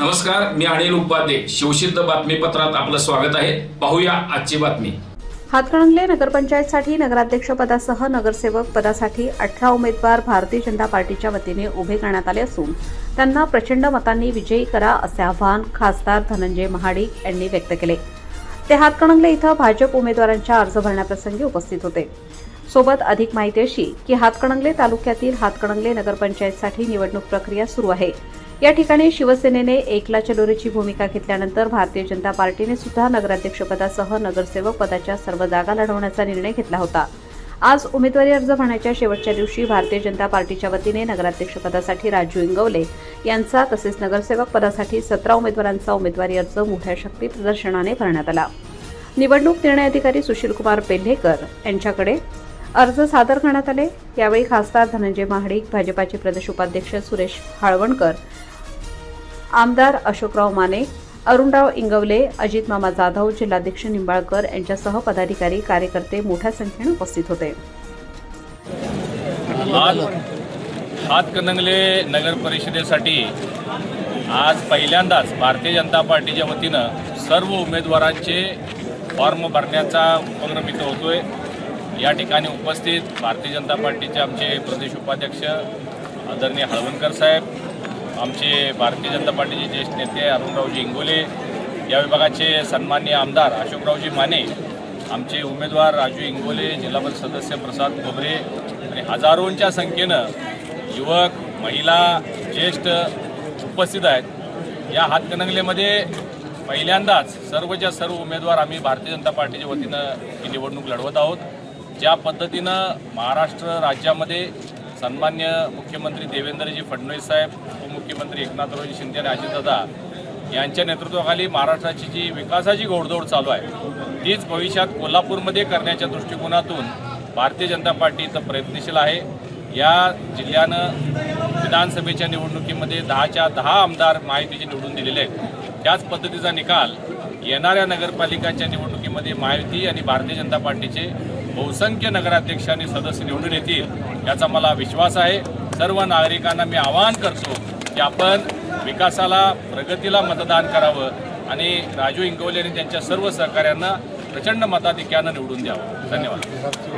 नमस्कार मी अनिल उपाध्ये. शिवसिद्ध बातमीपत्रात आपलं स्वागत आहे. पाहूया आजची बातमी. हातकणंगले नगरपंचायतसाठी नगराध्यक्ष पदासह नगरसेवक पदासाठी अठरा उमेदवार भारतीय जनता पार्टीच्या वतीने उभे करण्यात आले असून त्यांना प्रचंड मतांनी विजयी करा असे आवाहन खासदार धनंजय महाडिक यांनी व्यक्त केले. ते हातकणंगले इथं भाजप उमेदवारांच्या अर्ज भरण्याप्रसंगी उपस्थित होते. सोबत अधिक माहिती अशी की हातकणंगले तालुक्यातील हातकणंगले नगरपंचायतसाठी निवडणूक प्रक्रिया सुरू आहे. या ठिकाणी शिवसेनेने एकला चलोरीची भूमिका घेतल्यानंतर भारतीय जनता पार्टीने सुद्धा नगराध्यक्षपदासह नगरसेवक पदाच्या सर्व जागा लढवण्याचा निर्णय घेतला होता. आज उमेदवारी अर्ज भरण्याच्या शेवटच्या दिवशी भारतीय जनता पार्टीच्या वतीने नगराध्यक्षपदासाठी राजू इंगवले यांचा तसेच नगरसेवक पदासाठी सतरा उमेदवारांचा उमेदवारी अर्ज मोठ्या शक्ती प्रदर्शनाने भरण्यात आला. निवडणूक निर्णय अधिकारी सुशीलकुमार पेल्हेकर यांच्याकडे अर्ज सादर करण्यात आले. यावेळी खासदार धनंजय महाडिक भाजपाचे प्रदेश उपाध्यक्ष सुरेश हाळवणकर आमदार अशोकराव माने अरुणराव इंगवले अजित मामा जाधव जिल्हाध्यक्ष निंबाळकर यांच्यासह पदाधिकारी कार्यकर्ते मोठ्या संख्येने उपस्थित होते. आज हातकणंगले नगर परिषदेसाठी आज पहिल्यांदाच भारतीय जनता पार्टीच्या वतीनं सर्व उमेदवारांचे फॉर्म भरण्याचा उपक्रम इथं होतोय. या ठिकाणी उपस्थित भारतीय जनता पार्टीचे आमचे प्रदेश उपाध्यक्ष आदरणीय हळवणकर साहेब आमचे भारतीय जनता पार्टीचे ज्येष्ठ नेते अरुणरावजी इंगोले या विभागाचे सन्माननीय आमदार अशोकरावजी माने आमचे उमेदवार राजू इंगोले जिल्हा परिषद सदस्य प्रसाद खोबरे आणि हजारोंच्या संख्येनं युवक महिला ज्येष्ठ उपस्थित आहेत. या हातकणंगलेमध्ये पहिल्यांदाच सर्वच्या सर्व उमेदवार आम्ही भारतीय जनता पार्टीच्या वतीनं ही निवडणूक लढवत आहोत. ज्या पद्धतीनं महाराष्ट्र राज्यामध्ये सन्मान्य मुख्यमंत्री देवेंद्रजी फडणवीस साहेब उपमुख्यमंत्री एकनाथरावजी शिंदे आणि अजितदादा यांच्या नेतृत्वाखाली महाराष्ट्राची जी विकासाची घोडदौड चालू आहे तीच भविष्यात कोल्हापूरमध्ये करण्याच्या दृष्टिकोनातून भारतीय जनता पार्टी प्रयत्नशील आहे. या जिल्ह्यानं विधानसभेच्या निवडणुकीमध्ये दहाच्या दहा आमदार महायुतीचे निवडून दिलेले आहेत. त्याच पद्धतीचा निकाल येणाऱ्या नगरपालिकांच्या निवडणुकीमध्ये महायुती आणि भारतीय जनता पार्टीचे बहुसंख्य नगराध्यक्ष आणि सदस्य निवडून येतील याचा मला विश्वास आहे. सर्व नागरिकांना मी आवाहन करतो की आपण विकासाला प्रगतीला मतदान करावं आणि राजू इंगवले आणि त्यांच्या सर्व सहकार्यांना प्रचंड मताधिक्यानं निवडून द्यावं. धन्यवाद.